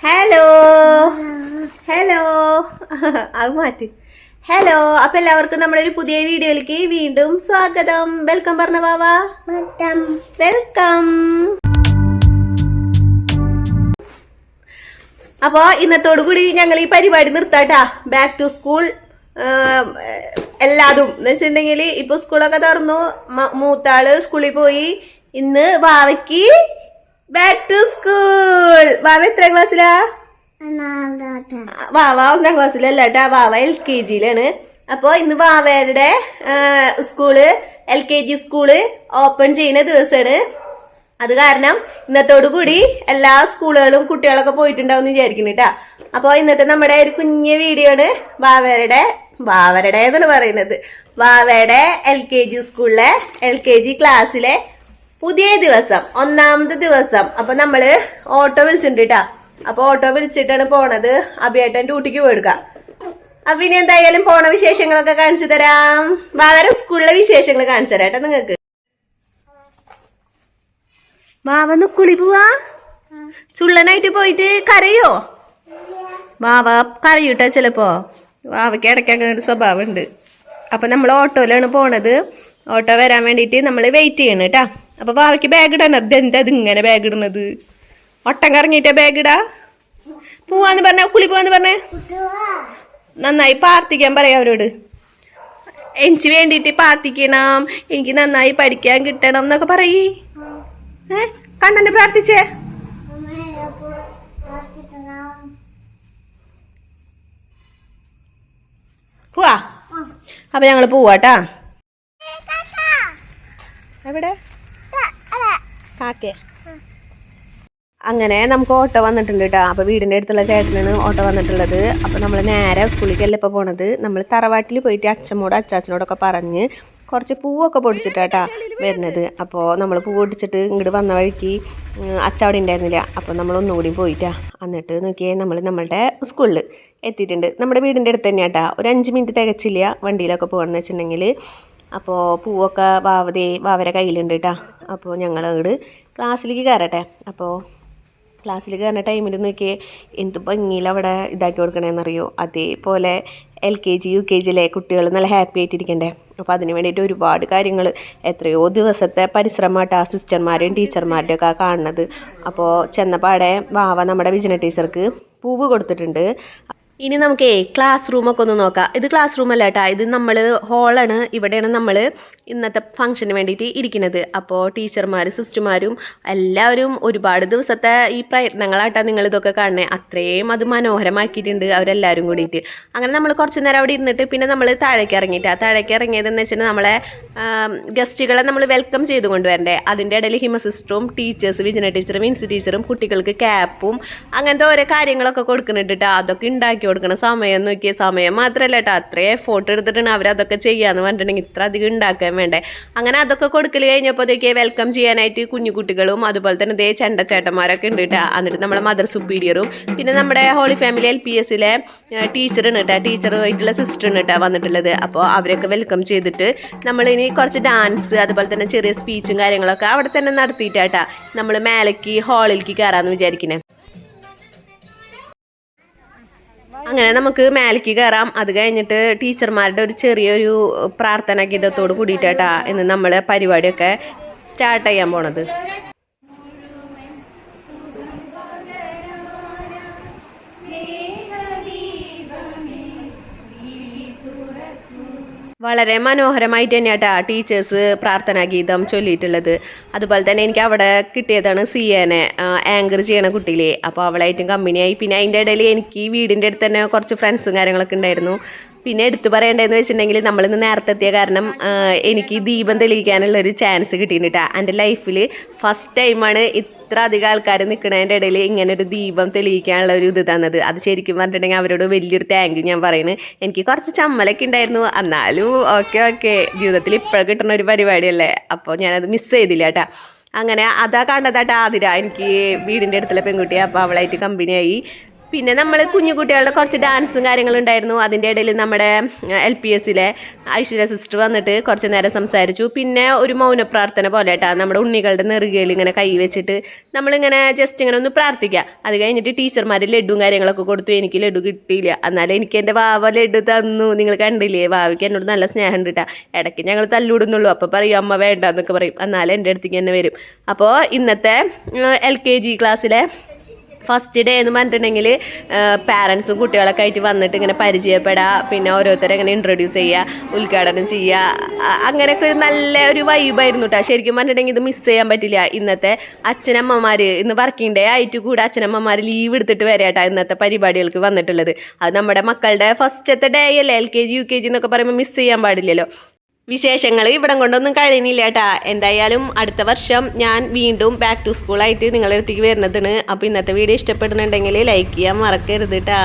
Hello hello അത് മാറ്റി. Hello അപ്പൊ എല്ലാവർക്കും നമ്മുടെ ഒരു പുതിയ വീഡിയോയിലേക്ക് വീണ്ടും സ്വാഗതം. വെൽക്കം പറഞ്ഞ ബാബാ വെൽക്കം അപ്പോ ഇന്നത്തോടു കൂടി ഞങ്ങൾ ഈ പരിപാടി നിർത്താട്ടാ. ബാക്ക് ടു സ്കൂൾ എല്ലാതും. എന്ന് വെച്ചിട്ടുണ്ടെങ്കിൽ ഇപ്പൊ സ്കൂളൊക്കെ തുറന്നു. മൂത്താൾ സ്കൂളിൽ പോയി. ഇന്ന് വാവയ്ക്ക് ബാക്ക് ടു സ്കൂൾ വാവ എത്ര ക്ലാസ്സിലാ വാവ ഒന്നാം ക്ലാസ്സിലല്ല കേട്ടാ വാവ എൽ കെ ജിയിലാണ് അപ്പൊ ഇന്ന് വാവയുടെ school L K G school open ചെയ്യുന്ന ദിവസമാണ്. അത് കാരണം ഇന്നത്തോടു കൂടി എല്ലാ സ്കൂളുകളും കുട്ടികളൊക്കെ പോയിട്ടുണ്ടാവും എന്ന് വിചാരിക്കുന്നു കേട്ടാ അപ്പൊ ഇന്നത്തെ നമ്മുടെ ഒരു കുഞ്ഞു വീഡിയോ ആണ് വാവരുടെ വാവരുടെ എന്നാണ് പറയുന്നത്. വാവയുടെ എൽ കെ ജി സ്കൂളിലെ എൽ കെ ജി ക്ലാസ്സിലെ പുതിയ ദിവസം ഒന്നാമത്തെ ദിവസം. അപ്പൊ നമ്മൾ ഓട്ടോ വിളിച്ചിട്ടുണ്ട് കേട്ടാ അപ്പൊ ഓട്ടോ വിളിച്ചിട്ടാണ് പോണത് അഭിയേട്ടൻ ഡ്യൂട്ടിക്ക് പോയെടുക്ക അപ്പൊ ഇനി എന്തായാലും പോണ വിശേഷങ്ങളൊക്കെ കാണിച്ചു തരാം. വളരെ സ്കൂളിലെ വിശേഷങ്ങൾ കാണിച്ചു തരാം കേട്ടോ നിങ്ങക്ക് മാവന്ന് കുളി പോവാ. ചുള്ളനായിട്ട് പോയിട്ട് കരയോ? വാവ കരയൂട്ടാ ചിലപ്പോ. വാവയ്ക്ക് ഇടയ്ക്ക് ഒരു സ്വഭാവം ഉണ്ട്. അപ്പൊ നമ്മൾ ഓട്ടോയിലാണ് പോണത്. ഓട്ടോ വരാൻ വേണ്ടിയിട്ട് നമ്മൾ വെയിറ്റ് ചെയ്യണം കേട്ടാ. അപ്പൊ ബാവയ്ക്ക് ബാഗ് ഇടാൻ അത് എന്താ? ഇങ്ങനെ ബാഗ് ഇടുന്നത്. ഒട്ടം കറങ്ങിയിട്ടാ ബാഗ് ഇടാ? പോവാന്ന് പറഞ്ഞ കുളി പോവാന്ന് പറഞ്ഞേ? നന്നായി പ്രാർത്ഥിക്കാൻ പറയാം അവരോട്. എനിക്ക് വേണ്ടിയിട്ട് പ്രാർത്ഥിക്കണം. എനിക്ക് നന്നായി പഠിക്കാൻ കിട്ടണം എന്നൊക്കെ പറയേ. ഏ? പ്രാർത്ഥിച്ചേ? പോവാ. അപ്പൊ ഞങ്ങൾ പോവാട്ടാ. കാക്കേ അങ്ങനെ നമുക്ക് ഓട്ടോ വന്നിട്ടുണ്ട് കേട്ടോ. അപ്പോൾ വീടിന്റെ അടുത്തുള്ള ചേട്ടനാണ് ഓട്ടോ വന്നിട്ടുള്ളത്. അപ്പോൾ നമ്മൾ നേരെ സ്കൂളിലേക്കല്ല ഇപ്പോൾ പോണത്? നമ്മൾ തറവാട്ടിൽ പോയിട്ട് അച്ഛമ്മോട് അച്ചാച്ചനോടൊക്കെ പറഞ്ഞ് കുറച്ച് പൂവൊക്കെ പൊടിച്ചിട്ടാട്ടാ വരുന്നത്. അപ്പോൾ നമ്മൾ പൂ പൊടിച്ചിട്ട് ഇങ്ങോട്ട് വന്ന വഴിക്ക് അച്ചവിടെ ഉണ്ടായിരുന്നില്ല അപ്പോൾ നമ്മൾ ഒന്നുകൂടി പോയിട്ടാ. എന്നിട്ട് നോക്കിയേ നമ്മൾ നമ്മളുടെ സ്കൂളിൽ എത്തിയിട്ടുണ്ട്. നമ്മുടെ വീടിന്റെ അടുത്ത് തന്നെയാട്ടാ ഒരു അഞ്ച് മിനിറ്റ് തികച്ചില്ല വണ്ടിയിലൊക്കെ പോകണമെന്ന് വെച്ചിട്ടുണ്ടെങ്കിൽ അപ്പോൾ പൂവൊക്കെ വാവതേ വാവരെ കയ്യിലുണ്ട് കേട്ടോ അപ്പോൾ ഞങ്ങൾ അങ്ങോട്ട് ക്ലാസ്സിലേക്ക് കയറട്ടെ. അപ്പോൾ ക്ലാസ്സിൽ കയറുന്ന ടൈമിൽ നോക്കിയേ എന്ത് ഭംഗിയിൽ അവിടെ ഇതാക്കി കൊടുക്കണേന്നറിയോ? അതേപോലെ L K G U K ജിയിലെ കുട്ടികൾ നല്ല ഹാപ്പി ആയിട്ടിരിക്കണ്ടേ? അപ്പോൾ അതിന് വേണ്ടിയിട്ട് ഒരുപാട് കാര്യങ്ങൾ എത്രയോ ദിവസത്തെ പരിശ്രമമായിട്ട് ആ സിസ്റ്റർമാരെയും ടീച്ചർമാരുടെയും ഒക്കെ കാണുന്നത്. അപ്പോൾ ചെന്നപ്പാടെ വാവ നമ്മുടെ വിജന ടീച്ചർക്ക് പൂവ് കൊടുത്തിട്ടുണ്ട്. ഇനി നമുക്കേ ക്ലാസ് റൂമൊക്കെ ഒന്ന് നോക്കാം. ഇത് ക്ലാസ് റൂം അല്ല കേട്ടോ ഇത് നമ്മൾ ഹോളാണ് ഇവിടെയാണ് നമ്മൾ ഇന്നത്തെ ഫംഗ്ഷന് വേണ്ടിയിട്ട് ഇരിക്കുന്നത്. അപ്പോൾ ടീച്ചർമാരും സിസ്റ്റർമാരും എല്ലാവരും ഒരുപാട് ദിവസത്തെ ഈ പ്രയത്നങ്ങളായിട്ടാണ് നിങ്ങൾ ഇതൊക്കെ കാണണേ അത്രയും അത് മനോഹരമാക്കിയിട്ടുണ്ട് അവരെല്ലാവരും കൂടിയിട്ട്. അങ്ങനെ നമ്മൾ കുറച്ച് നേരം അവിടെ ഇരുന്നിട്ട് പിന്നെ നമ്മൾ താഴേക്ക് ഇറങ്ങിയിട്ട്. ആ താഴേക്ക് ഇറങ്ങിയതെന്ന് വെച്ചാൽ നമ്മളെ ഗസ്റ്റുകളെ നമ്മൾ വെൽക്കം ചെയ്ത് കൊണ്ടുവരണ്ടേ. അതിന്റെ ഇടയിൽ ഹിമ സിസ്റ്ററും ടീച്ചേഴ്സ് വിജന ടീച്ചറും ഇൻസി ടീച്ചറും കുട്ടികൾക്ക് ക്യാപ്പും അങ്ങനത്തെ ഓരോ കാര്യങ്ങളൊക്കെ കൊടുക്കുന്നുണ്ട് കേട്ടോ അതൊക്കെ ഉണ്ടാക്കി കൊടുക്കണം സമയം നോക്കിയ സമയം മാത്രമല്ല കേട്ടോ. അത്രയും എഫോർട്ട് എടുത്തിട്ടാണ് അവരതൊക്കെ ചെയ്യാന്ന് പറഞ്ഞിട്ടുണ്ടെങ്കിൽ ഇത്ര അധികം ഉണ്ടാക്കാൻ വേണ്ടേ. അങ്ങനെ അതൊക്കെ കൊടുക്കൽ കഴിഞ്ഞപ്പോഴത്തേക്ക് വെൽക്കം ചെയ്യാനായിട്ട് കുഞ്ഞു കുട്ടികളും അതുപോലെ തന്നെ ദേ ചണ്ട ചേട്ടന്മാരൊക്കെ ഉണ്ട് കേട്ടോ. എന്നിട്ട് നമ്മുടെ മദർ സുപ്പീരിയറും പിന്നെ നമ്മുടെ ഹോളി ഫാമിലി എൽ പി എസിലെ ടീച്ചറാണ് കേട്ടോ. ആയിട്ടുള്ള സിസ്റ്ററാണ് കേട്ടോ വന്നിട്ടുള്ളത്. അപ്പോൾ അവരൊക്കെ വെൽക്കം ചെയ്തിട്ട് നമ്മളിനി കുറച്ച് ഡാൻസ് അതുപോലെ തന്നെ ചെറിയ സ്പീച്ചും കാര്യങ്ങളൊക്കെ അവിടെ തന്നെ നടത്തിയിട്ടാട്ടാ നമ്മൾ മേലേക്ക് ഹാളിലേക്ക് കയറാമെന്ന് വിചാരിക്കണേ. അങ്ങനെ നമുക്ക് മേലേക്ക് കയറാം അത് കഴിഞ്ഞിട്ട് ടീച്ചർമാരുടെ ഒരു ചെറിയൊരു പ്രാർത്ഥന ഗീതത്തോട് കൂടിയിട്ടാ ഇന്ന് നമ്മൾ പരിപാടിയൊക്കെ സ്റ്റാർട്ട് ചെയ്യാൻ പോണത്. വളരെ മനോഹരമായിട്ട് തന്നെയാട്ടാ ടീച്ചേഴ്സ് പ്രാർത്ഥനാ ഗീതം ചൊല്ലിയിട്ടുള്ളത്. അതുപോലെ തന്നെ എനിക്ക് അവിടെ കിട്ടിയതാണ് സി എനെ ആങ്കർ ചെയ്യണ കുട്ടിയിലെ. അപ്പോൾ അവളായിട്ടും കമ്പനിയായി പിന്നെ അതിന്റെ ഇടയിൽ എനിക്ക് വീടിന്റെ അടുത്ത് തന്നെ കുറച്ച് ഫ്രണ്ട്സും കാര്യങ്ങളൊക്കെ ഉണ്ടായിരുന്നു. പിന്നെ എടുത്തു പറയേണ്ടതെന്ന് വെച്ചിട്ടുണ്ടെങ്കിൽ നമ്മളിന്ന് നേരത്തെ എത്തിയ കാരണം എനിക്ക് ദീപം തെളിയിക്കാനുള്ള ഒരു ചാൻസ് കിട്ടിയിട്ടാ എന്റെ ലൈഫിൽ ഫസ്റ്റ് ടൈമാണ് ഇത്ര അധികം ആൾക്കാർ നിൽക്കുന്നതിന്റെ ഇടയിൽ ഇങ്ങനെ ഒരു ദീപം തെളിയിക്കാനുള്ള ഒരു ഇത് തന്നത്. അത് ശരിക്കും പറഞ്ഞിട്ടുണ്ടെങ്കിൽ അവരോട് വലിയൊരു താങ്ക് യു ഞാൻ പറയുന്നത് എനിക്ക് കുറച്ച് ചമ്മലൊക്കെ ഉണ്ടായിരുന്നു. എന്നാലും ഓക്കെ ഓക്കെ ജീവിതത്തിൽ ഇപ്പോഴും കിട്ടുന്ന ഒരു പരിപാടിയല്ലേ? അപ്പോൾ ഞാനത് മിസ് ചെയ്തില്ല കേട്ടാ അങ്ങനെ അതാ കണ്ടതാട്ടാ ആതിര. എനിക്ക് വീടിന്റെ അടുത്തുള്ള പെൺകുട്ടിയെ അപ്പോൾ അവളായിട്ട് കമ്പനിയായി പിന്നെ നമ്മൾ കുഞ്ഞു കുട്ടികളുടെ കുറച്ച് ഡാൻസും കാര്യങ്ങളും ഉണ്ടായിരുന്നു. അതിന്റെ ഇടയിൽ നമ്മുടെ എൽ പി എസ്സിലെ ഐശ്വര്യ സിസ്റ്റർ വന്നിട്ട് കുറച്ച് നേരം സംസാരിച്ചു. പിന്നെ ഒരു മൗന പ്രാർത്ഥന പോലെ കേട്ടോ നമ്മുടെ ഉണ്ണികളുടെ നെറുകയിൽ ഇങ്ങനെ കൈ വെച്ചിട്ട് നമ്മളിങ്ങനെ ജസ്റ്റ് ഇങ്ങനെ ഒന്ന് പ്രാർത്ഥിക്കുക അത് കഴിഞ്ഞിട്ട് ടീച്ചർമാർ ലഡുവും കാര്യങ്ങളൊക്കെ കൊടുത്തു. എനിക്ക് ലഡു കിട്ടിയില്ല. എന്നാലും എനിക്ക് എന്റെ വാവ ലഡു തന്നു. നിങ്ങൾ കണ്ടില്ലേ? വാവയ്ക്ക് എന്നോട് നല്ല സ്നേഹം ഉണ്ടിട്ടാ ഇടയ്ക്ക് ഞങ്ങൾ തല്ലൂടുന്നുള്ളൂ. അപ്പോൾ പറയും അമ്മ വേണ്ട എന്നൊക്കെ പറയും. എന്നാലും എന്റെ അടുത്തേക്ക് തന്നെ വരും. അപ്പോൾ ഇന്നത്തെ എൽ കെ ജി ക്ലാസ്സിലെ ഫസ്റ്റ് ഡേ എന്ന് പറഞ്ഞിട്ടുണ്ടെങ്കിൽ പാരൻസും കുട്ടികളൊക്കെ ആയിട്ട് വന്നിട്ട് ഇങ്ങനെ പരിചയപ്പെടുക പിന്നെ ഓരോരുത്തരെ ഇങ്ങനെ ഇൻട്രൊഡ്യൂസ് ചെയ്യുക ഉദ്ഘാടനം ചെയ്യുക അങ്ങനെയൊക്കെ നല്ല ഒരു വൈബായിരുന്നു കേട്ടോ ശരിക്കും പറഞ്ഞിട്ടുണ്ടെങ്കിൽ ഇത് മിസ് ചെയ്യാൻ പറ്റില്ല. ഇന്നത്തെ അച്ഛനമ്മമാർ ഇന്ന് വർക്കിംഗ് ഡേ ആയിട്ട് കൂടെ അച്ഛനമ്മമാർ ലീവ് എടുത്തിട്ട് വരാം കേട്ടോ ഇന്നത്തെ പരിപാടികൾക്ക് വന്നിട്ടുള്ളത്. അത് നമ്മുടെ മക്കളുടെ ഫസ്റ്റത്തെ ഡേ അല്ലേ? L K G U K G എന്നൊക്കെ പറയുമ്പോൾ മിസ് ചെയ്യാൻ പാടില്ലല്ലോ. വിശേഷങ്ങൾ ഇവിടം കൊണ്ടൊന്നും കഴിയുന്നില്ല കേട്ടാ എന്തായാലും അടുത്ത വർഷം ഞാൻ വീണ്ടും ബാക്ക് ടു സ്കൂളായിട്ട് നിങ്ങളുടെ അടുത്തേക്ക് വരുന്നതാണ്. അപ്പോൾ ഇന്നത്തെ വീഡിയോ ഇഷ്ടപ്പെടുന്നുണ്ടെങ്കിൽ ലൈക്ക് ചെയ്യാൻ മറക്കരുത് കേട്ടാ